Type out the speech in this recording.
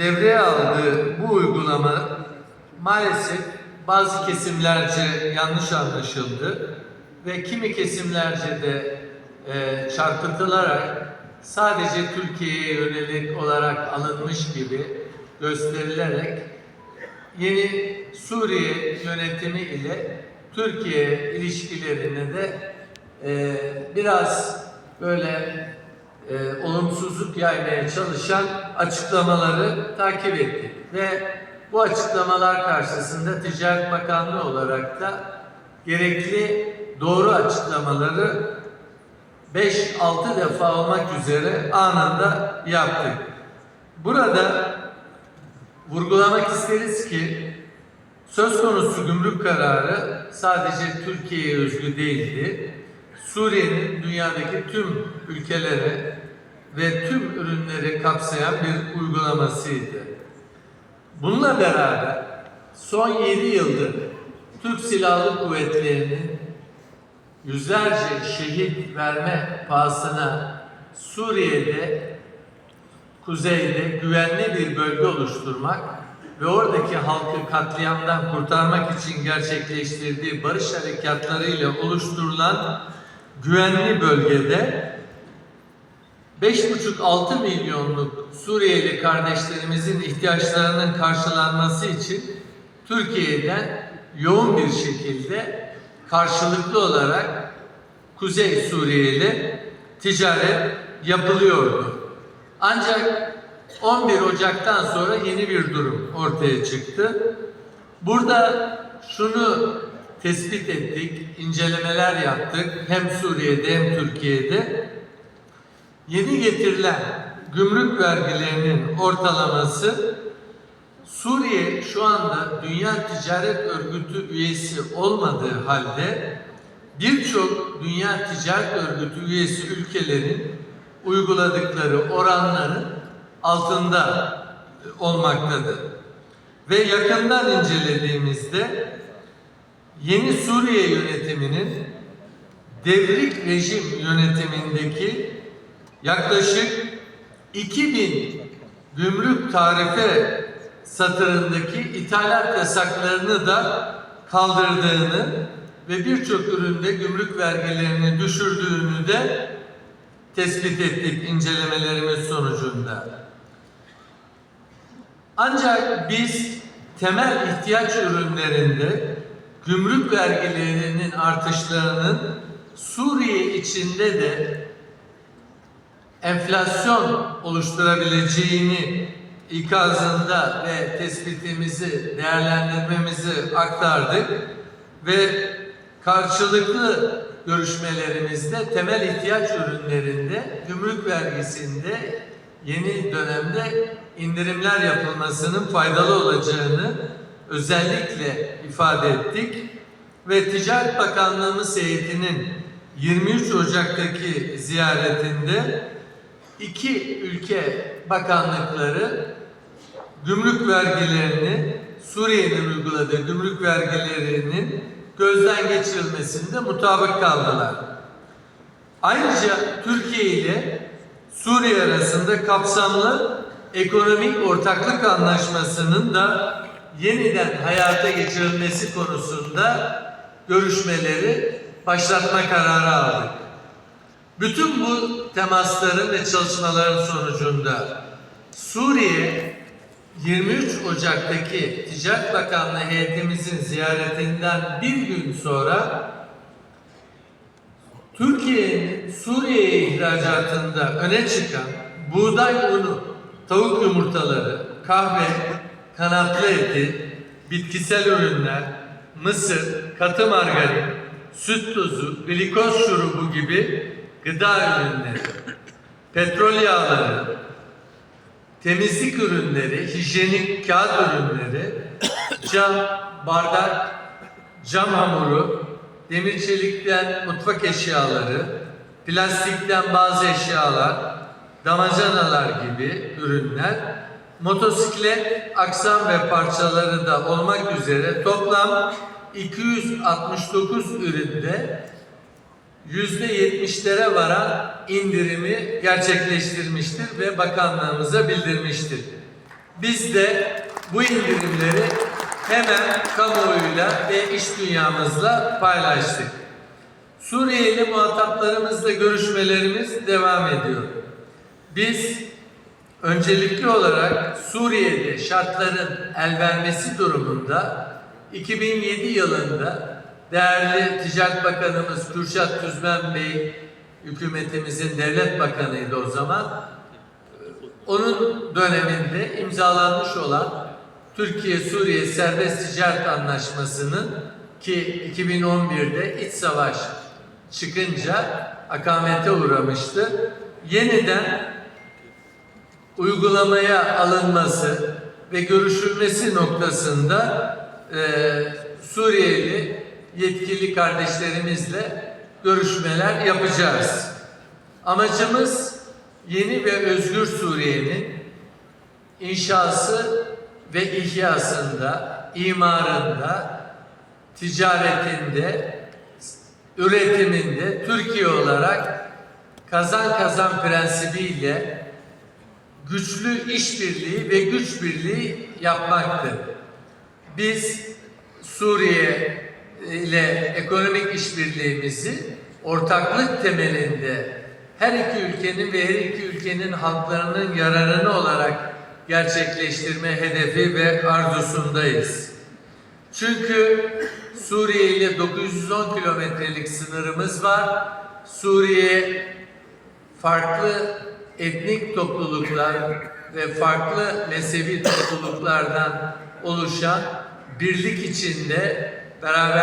devreye aldığı bu uygulama maalesef bazı kesimlerce yanlış anlaşıldı ve kimi kesimlerce de e, çarpıtılarak sadece Türkiye'ye yönelik olarak alınmış gibi gösterilerek yeni Suriye yönetimi ile Türkiye ilişkilerine de e, biraz böyle e, olumsuzluk yaymaya çalışan açıklamaları takip ettik ve bu açıklamalar karşısında Ticaret Bakanlığı olarak da gerekli doğru açıklamaları 5-6 defa olmak üzere anında yaptık. Burada vurgulamak isteriz ki söz konusu gümrük kararı sadece Türkiye'ye özgü değildi. Suriye'nin dünyadaki tüm ülkelere ve tüm ürünleri kapsayan bir uygulamasıydı. Bununla beraber son 7 yıldır Türk Silahlı Kuvvetleri'nin yüzlerce şehit verme pahasına Suriye'de kuzeyde güvenli bir bölge oluşturmak ve oradaki halkı katliamdan kurtarmak için gerçekleştirdiği barış harekatlarıyla oluşturulan güvenli bölgede 5,5-6 milyonluk Suriyeli kardeşlerimizin ihtiyaçlarının karşılanması için Türkiye'den yoğun bir şekilde karşılıklı olarak Kuzey Suriye ile ticaret yapılıyordu. Ancak 11 Ocak'tan sonra yeni bir durum ortaya çıktı. Burada şunu tespit ettik, incelemeler yaptık hem Suriye'de hem Türkiye'de. Yeni getirilen gümrük vergilerinin ortalaması Suriye şu anda Dünya Ticaret Örgütü üyesi olmadığı halde birçok Dünya Ticaret Örgütü üyesi ülkelerin uyguladıkları oranların altında olmaktadır. Ve yakından incelediğimizde yeni Suriye yönetiminin devrik rejim yönetimindeki yaklaşık 2000 gümrük tarife satırındaki ithalat yasaklarını da kaldırdığını ve birçok üründe gümrük vergilerini düşürdüğünü de tespit ettik incelemelerimiz sonucunda. Ancak biz temel ihtiyaç ürünlerinde gümrük vergilerinin artışlarının Suriye içinde de enflasyon oluşturabileceğini ikazında ve tespitimizi, değerlendirmemizi aktardık ve karşılıklı görüşmelerimizde temel ihtiyaç ürünlerinde gümrük vergisinde yeni dönemde indirimler yapılmasının faydalı olacağını özellikle ifade ettik ve Ticaret Bakanlığımız heyetinin 23 Ocak'taki ziyaretinde iki ülke bakanlıkları gümrük vergilerini Suriye'nin uyguladığı gümrük vergilerinin gözden geçirilmesinde mutabık kaldılar. Ayrıca Türkiye ile Suriye arasında kapsamlı ekonomik ortaklık anlaşmasının da yeniden hayata geçirilmesi konusunda görüşmeleri başlatma kararı aldık. Bütün bu temasların ve çalışmaların sonucunda Suriye 23 Ocak'taki Ticaret Bakanlığı heyetimizin ziyaretinden bir gün sonra Türkiye'nin Suriye'ye ihracatında öne çıkan buğday unu, tavuk yumurtaları, kahve, kanatlı eti, bitkisel ürünler, mısır, katı margarin, süt tozu, glikoz şurubu gibi gıda ürünleri, petrol yağları, temizlik ürünleri, hijyenik kağıt ürünleri, cam, bardak, cam hamuru, demir çelikten mutfak eşyaları, plastikten bazı eşyalar, damacanalar gibi ürünler, motosiklet, aksam ve parçaları da olmak üzere toplam 269 üründe yüzde yetmişlere varan indirimi gerçekleştirmiştir ve bakanlığımıza bildirmiştir. Biz de bu indirimleri hemen kamuoyuyla ve iş dünyamızla paylaştık. Suriyeli muhataplarımızla görüşmelerimiz devam ediyor. Biz öncelikli olarak Suriye'de şartların el vermesi durumunda 2007 yılında değerli Ticaret Bakanımız Kürşat Tüzmen Bey hükümetimizin devlet bakanıydı o zaman. Onun döneminde imzalanmış olan Türkiye-Suriye Serbest Ticaret Anlaşması'nın ki 2011'de iç savaş çıkınca akamete uğramıştı. Yeniden uygulamaya alınması ve görüşülmesi noktasında e, Suriyeli yetkili kardeşlerimizle görüşmeler yapacağız. Amacımız yeni ve özgür Suriye'nin inşası ve ihyasında, imarında, ticaretinde, üretiminde Türkiye olarak kazan kazan prensibiyle güçlü işbirliği ve güç birliği yapmaktır. Biz Suriye ile ekonomik işbirliğimizi ortaklık temelinde her iki ülkenin ve her iki ülkenin halklarının yararını olarak gerçekleştirme hedefi ve arzusundayız. Çünkü Suriye ile 910 kilometrelik sınırımız var. Suriye farklı etnik topluluklar ve farklı mezhebi topluluklardan oluşan birlik içinde beraberlik